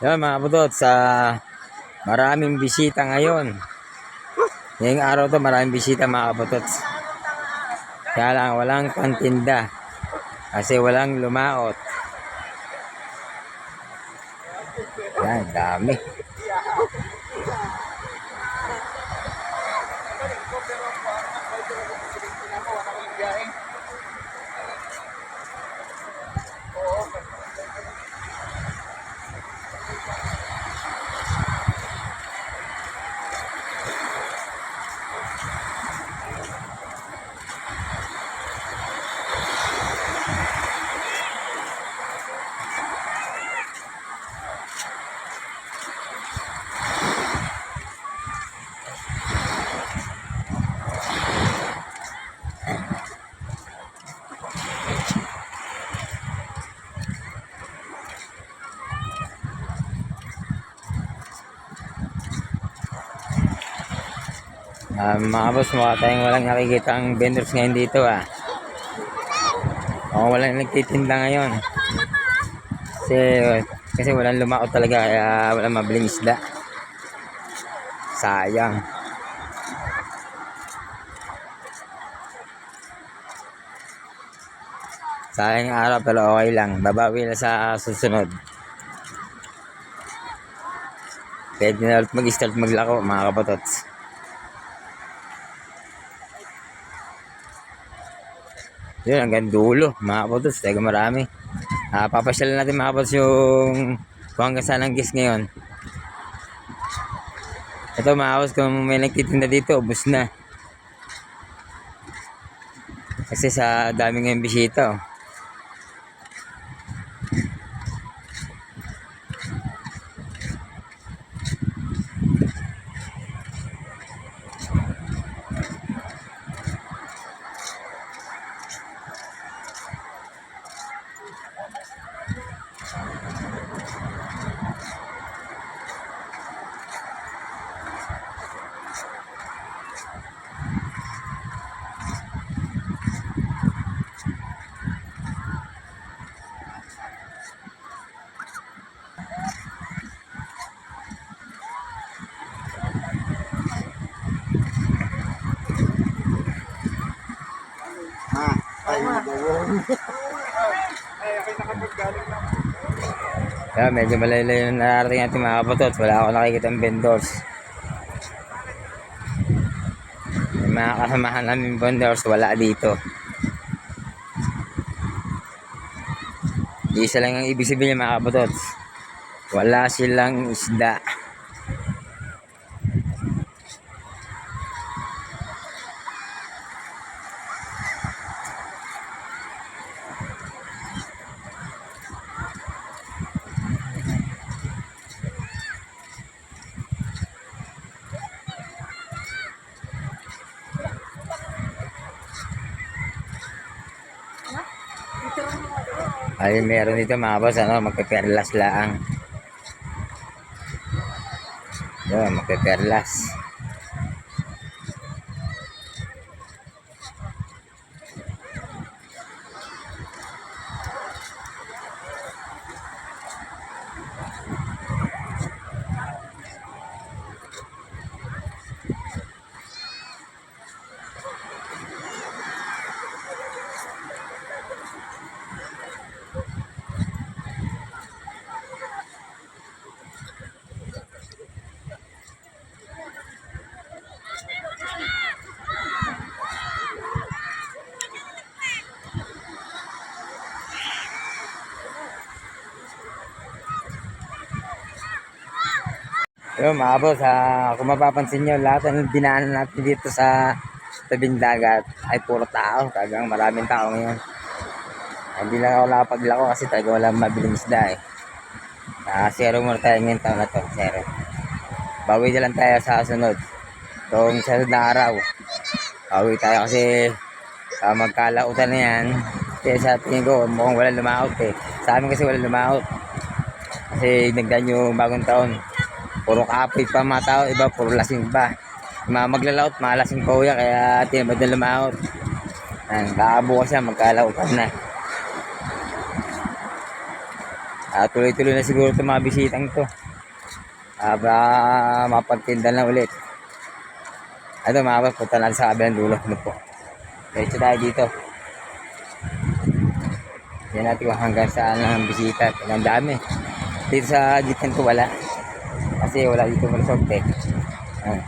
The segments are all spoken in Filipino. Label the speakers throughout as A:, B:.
A: Yan mga budot, sa maraming bisita ngayon. Ngayong araw to maraming bisita mga kabutot. Kaya lang walang pantinda. Kasi walang lumaot. Yan, dami. Ah, mga boss, mukha tayong walang nakikita ang vendors ngayon dito ah. O walang nagtitinda ngayon. Kasi, kasi walang lumaot talaga kaya walang mabiling isda. Sayang. Sayang araw pero okay lang. Babawi na sa susunod. Pwede na mag-start maglako mga kapatots. Yun, hanggang dulo, mga kapotos. Teka marami. Ah, papasyal natin mga kapotos yung kung hanggang saan ang guest ngayon. Ito mga kapotos, kung may nagtitinda dito, ubus na. Kasi sa dami ngayong bisita. Oh. Kaya medyo malaylay yung nararating natin mga kapotot. Wala ako nakikita ng vendors. Yung mga kasamahan namin vendors, wala dito. Isa lang ang ibig sabihin mga kapotot. Wala silang isda. Ay, meron dito mga boss, ano, magpeperlas lang. Yun, magpeperlas. Yun mga boss, ah, kung mapapansin nyo, lahat ng dinaanan natin dito sa tabing dagat ay puro tao. Talagang maraming tao ngayon. Hindi lang ako nakapaglako kasi talaga wala mabiling isda eh. Ah, zero muna tayo ngayon taon na to, zero. Bawi na lang tayo sa sunod. Sa sunod na araw, bawi tayo kasi uh, magkalautan na yan. Kaya sa tingin ko, mukhang wala lumaot eh. Sa amin kasi wala lumaot. Kasi nagdaan yung bagong taon. Puro kapoy pa mga tao, iba puro lasing pa. Mga maglalaot, mga lasing pa uya, kaya tinabad na lumaot. Yan, kakabukas siya, magkalautan na. Ah, tuloy-tuloy na siguro itong mga bisitang to. Ah, ba mapagtinda na ulit. Ano mga punta natin sa kabilang dulo. Ano po? Diretso tayo dito. Yan natin kung hanggang saan lang ang bisita. Ang dami. Dito sa gitna ko wala. Kasi wala dito resort eh. Ah.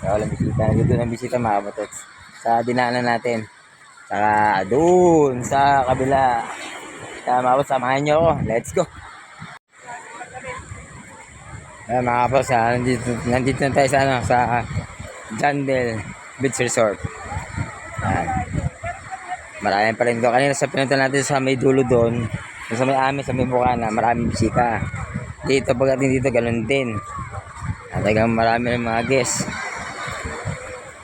A: Kaya walang bisita. Dito ng bisita mga boss. Sa dinaanan natin. Saka doon sa kabila. Mga boss, samahan nyo ako. Let's go. Ayan mga boss, ah, nandito, nandito na tayo sa, ano, sa Jandel Beach Resort. Ayan. Maraming pa rin doon. Kanina sa pinunta natin sa may dulo doon, sa may amin, sa may Bukana, maraming bisita. Dito, pagdating dito, ganun din. At talagang marami ng mga guests.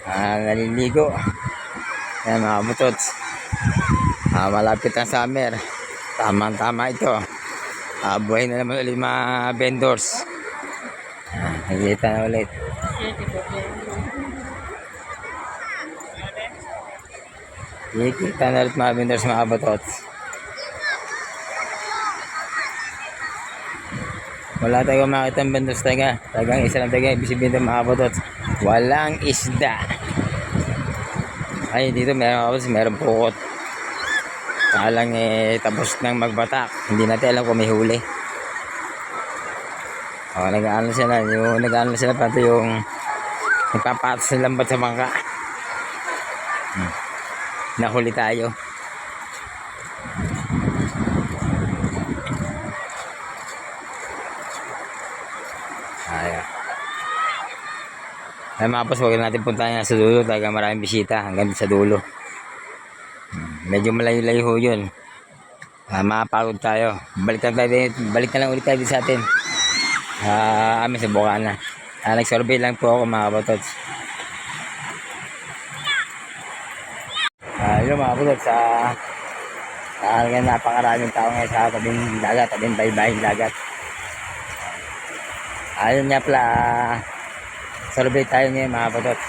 A: Ah, naliligo. Ayan mga butots. Ah, malapit ang summer. Tamang-tama ito. Ah, buhay na naman ulit mga vendors. Ah, nakikita na ulit. Nakikita na ulit mga vendors mga butots. Wala tayong makita ang vendors taga. Tagang isa lang taga. Ibig sabihin ng butots. Walang isda. Ay, dito meron ako, meron pukot. Kalang eh, tapos nang magbatak. Hindi natin alam kung may huli. O, nag-ano sila, yung nag-ano sila pato yung nagpapatas ng lambat sa bangka. Hmm. Nahuli tayo. Ay mga boss, huwag natin puntahan yan sa dulo. Talaga maraming bisita hanggang sa dulo. Medyo malayo-layo ho yun. Ah, makapagod tayo. Balik na, tayo, balik na lang ulit tayo sa atin. Ah, amin sa Bukana. Ah, nag-survey lang po ako mga botots. Ah, yun mga botots. Ah, talagang napakaraming tao ngayon sa tabing dagat, tabing baybayin dagat. Ayun nga pala, ah, survey tayo ngayon mga botots.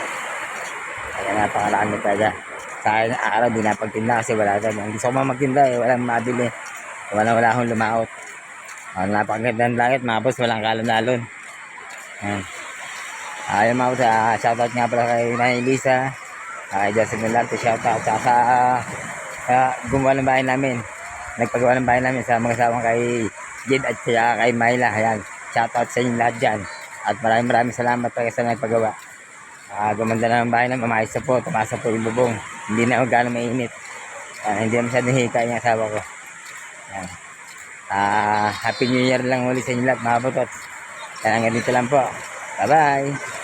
A: Kaya napakarami talaga. Sa akin, araw, di napagtinda kasi wala ka. Ang gusto ko man magtinda eh, walang mabili. Wala wala akong lumaot. Oh, napakaganda ng langit, mga boss, walang kalon-alon. Ayan. Ayun mga boss, ah, shoutout nga pala kay Nanay Lisa, kay Justin Milante, shoutout, tsaka sa uh, gumawa ng bahay namin. Nagpagawa ng bahay namin sa mga kasama kay Jed at saka kay Myla. Ayan, shoutout sa inyo lahat dyan. At maraming maraming salamat talaga sa nagpagawa. Ah, gumanda na ang bahay namin, maayos na po, tumaas na po yung bubong. Hindi na gano'ng mainit. Ayan, hindi na masyadong hika yung asawa ko. Ayan. Ah, Happy New Year lang ulit sa inyo lahat mga botots. Kaya hanggang dito lang po. Bye-bye!